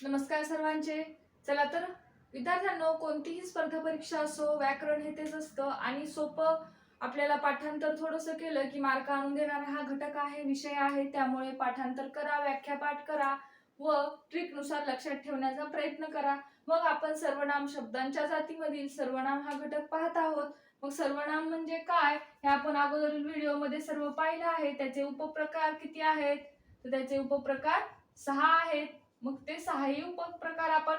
नमस्कार सर्वांचे. चला तर विद्यार्थ्यांनो कोणतीही स्पर्धा परीक्षा असो व्याकरण हे तेच असतं. आणि सोपं आपल्याला पाठांतर थोडंसं केलं की मार्क आणून देणारा हा घटक आहे विषय आहे. त्यामुळे पाठांतर करा व्याख्या पाठ करा व ट्रिकनुसार लक्षात ठेवण्याचा प्रयत्न करा. मग आपण सर्वनाम शब्दांच्या जातीमधील सर्वनाम हा घटक पाहत आहोत. मग सर्वनाम म्हणजे काय? हे आपण अगोदरील व्हिडिओमध्ये सर्व पाहिलं आहे. त्याचे उपप्रकार किती आहेत? तर त्याचे उपप्रकार सहा आहेत. मग ते सहाही उपप्रकार आपण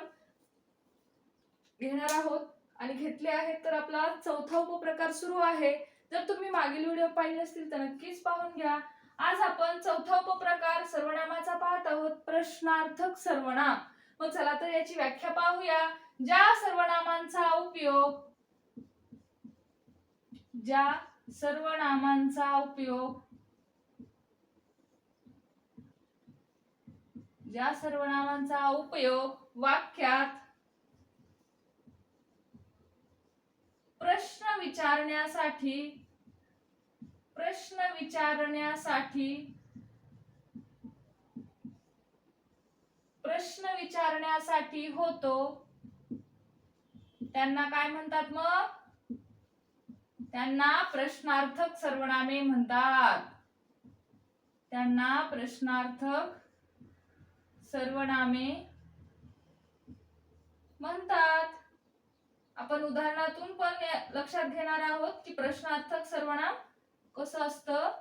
घेणार आहोत. आणि घेतले आहेत तर आपला चौथा उपप्रकार सुरू आहे. जर तुम्ही मागील व्हिडिओ पाहिले असतील तर नक्कीच पाहून घ्या. आज आपण चौथा उपप्रकार सर्वनामाचा पाहत आहोत. प्रश्नार्थक सर्वनाम. मग चला तर याची व्याख्या पाहूया. ज्या सर्वनामांचा उपयोग ज्या सर्वनामांचा उपयोग ज्या सर्वनामांचा उपयोग वाक्यात प्रश्न विचारण्यासाठी प्रश्न विचारण्यासाठी प्रश्न विचारण्यासाठी होतो. त्यांना काय म्हणतात मग? त्यांना प्रश्नार्थक सर्वनामे म्हणतात. त्यांना प्रश्नार्थक सर्वनामे म्हणतात. आपण उदाहरणातून पण लक्षात घेणार आहोत की प्रश्नार्थक सर्वनाम कसं असतं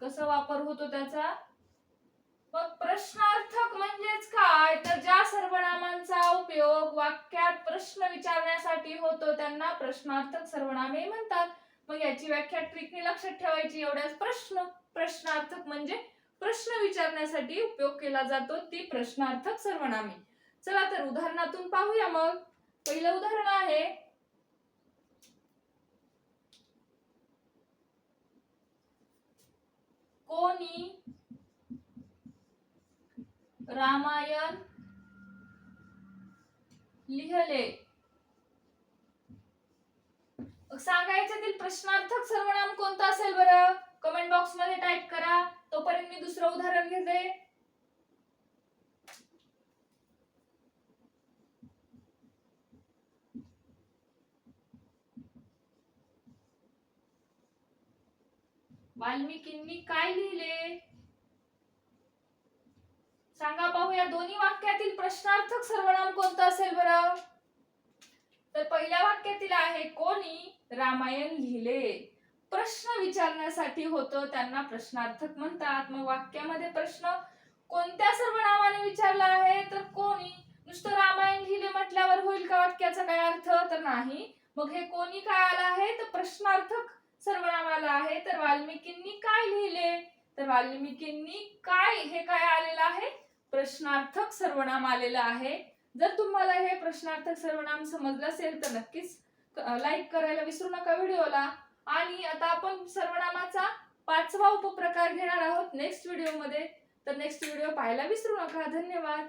कसं वापर होतो त्याचा? मग प्रश्नार्थक म्हणजेच काय? तर ज्या सर्वनामांचा उपयोग वाक्यात प्रश्न विचारण्यासाठी होतो त्यांना प्रश्नार्थक सर्वनामे म्हणतात. मग याची व्याख्या ट्रिकने लक्षात ठेवायची. एवढ्याच प्रश्न. प्रश्नार्थक म्हणजे प्रश्न विचारण्यासाठी उपयोग केला जातो ती प्रश्नार्थक सर्वनामे. चला तर उदाहरणातून पाहूया मग. पहिलं उदाहरण आहे. कोणी रामायण लिहले? सांगायच्यातील प्रश्नार्थक सर्वनाम कोणतं असेल बरं? कमेंट बॉक्समध्ये टाईप करा. तोपर्यंत मी दुसरं उदाहरण घेते. वाल्मिकींनी काय लिहिले? सांगा पाहूया दोन्ही वाक्यातील प्रश्नार्थक सर्वनाम कोणतं असेल बरं? तर पहिल्या वाक्यातील आहे कोणी? रामायण लिहिले. प्रश्न विचारण्यासाठी होतो त्यांना प्रश्नार्थक म्हणतात. मग वाक्यामध्ये प्रश्न कोणत्या सर्वनामाने विचारला आहे? तर कोणी? नुसतं रामायण लिहिले म्हटल्यावर होईल का वाक्याचा काय अर्थ? तर नाही. मग हे कोणी काय आलं आहे? तर प्रश्नार्थक सर्वनाम आला आहे. तर वाल्मिकींनी काय लिहिले? तर वाल्मिकींनी काय हे काय आलेलं आहे? प्रश्नार्थक सर्वनाम आलेलं आहे. जर तुम्हाला हे प्रश्नार्थक सर्वनाम समजलं असेल तर नक्कीच लाईक करायला विसरू नका व्हिडिओला. आणि आता आपण सर्वनामाचा पाचवा उपप्रकार घेणार आहोत नेक्स्ट व्हिडिओमध्ये. तर नेक्स्ट व्हिडिओ पाहायला विसरू नका. धन्यवाद.